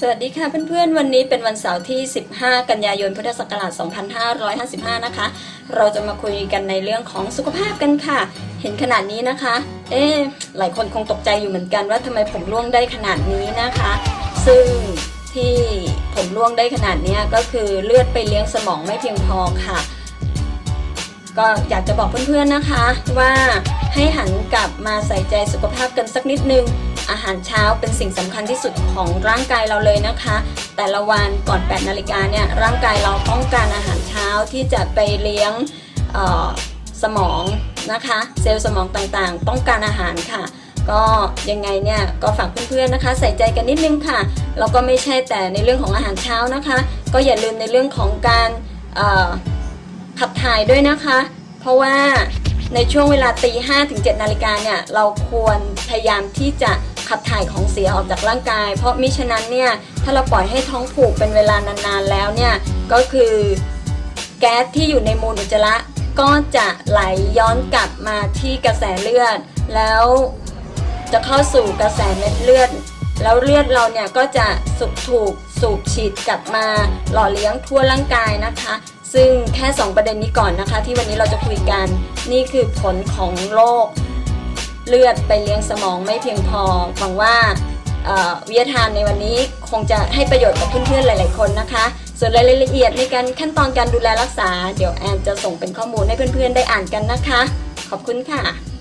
สวัสดีค่ะเพื่อนๆ วันนี้เป็นวันเสาร์ที่ 15 กันยายน พุทธศักราช 2555 นะคะ เราจะมาคุยกันในเรื่องของสุขภาพกันค่ะ เห็นขนาดนี้นะคะ เอ๊หลายคนคงตกใจอยู่เหมือนกันว่าทำไมผมร่วงได้ขนาดนี้นะคะ ซึ่งที่ผมร่วงได้ขนาดนี้ก็คือเลือดไปเลี้ยงสมองไม่เพียงพอค่ะ ก็อยากจะบอกเพื่อนๆนะคะว่าให้หันกลับมาใส่ใจสุขภาพกันสักนิดนึง อาหารเช้าเป็นสิ่งสำคัญที่สุดของร่างกายเราเลยนะคะ แต่ละวันก่อน 8 นาฬิกาเนี่ยร่างกายเราต้องการอาหารเช้าที่จะไปเลี้ยงสมองนะคะ เซลล์สมองต่างๆ ต้องการอาหารค่ะ ก็ยังไงเนี่ยก็ฝากเพื่อนๆนะคะ ใส่ใจกันนิดนึงค่ะแล้วก็ไม่ใช่แต่ในเรื่องของอาหารเช้านะคะ ก็อย่าลืมในเรื่องของการขับถ่ายด้วยนะคะ เพราะว่าในช่วงเวลาตีห้ถึง7นาฬิกาเนี่ย เราควรพยายามที่จะ ขับถ่ายของเสียออกจากร่างกาย เพราะมิฉะนั้นเนี่ยถ้าเราปล่อยให้ท้องผูกเป็นเวลานานๆแล้วเนี่ยก็คือแก๊สที่อยู่ในมูลอุจจาระก็จะไหลย้อนกลับมาที่กระแสเลือด แล้วจะเข้าสู่กระแสเม็ดเลือด แล้วเลือดเราเนี่ยก็จะสุกถูกสูบฉีดกลับมาหล่อเลี้ยงทั่วร่างกายนะคะ ซึ่งแค่ 2 ประเด็นนี้ก่อนนะคะ ที่วันนี้เราจะคุยกันนี่คือผลของโรค เลือดไปเลี้ยงสมองไม่เพียงพอหวังว่าวิทยาทานในวันนี้คงจะให้ประโยชน์กับเพื่อนๆหลาย ๆ คนนะคะ ส่วนรายละเอียดในการขั้นตอนการดูแลรักษา เดี๋ยวแอนจะส่งเป็นข้อมูลให้เพื่อนๆได้อ่านกันนะคะ ขอบคุณค่ะ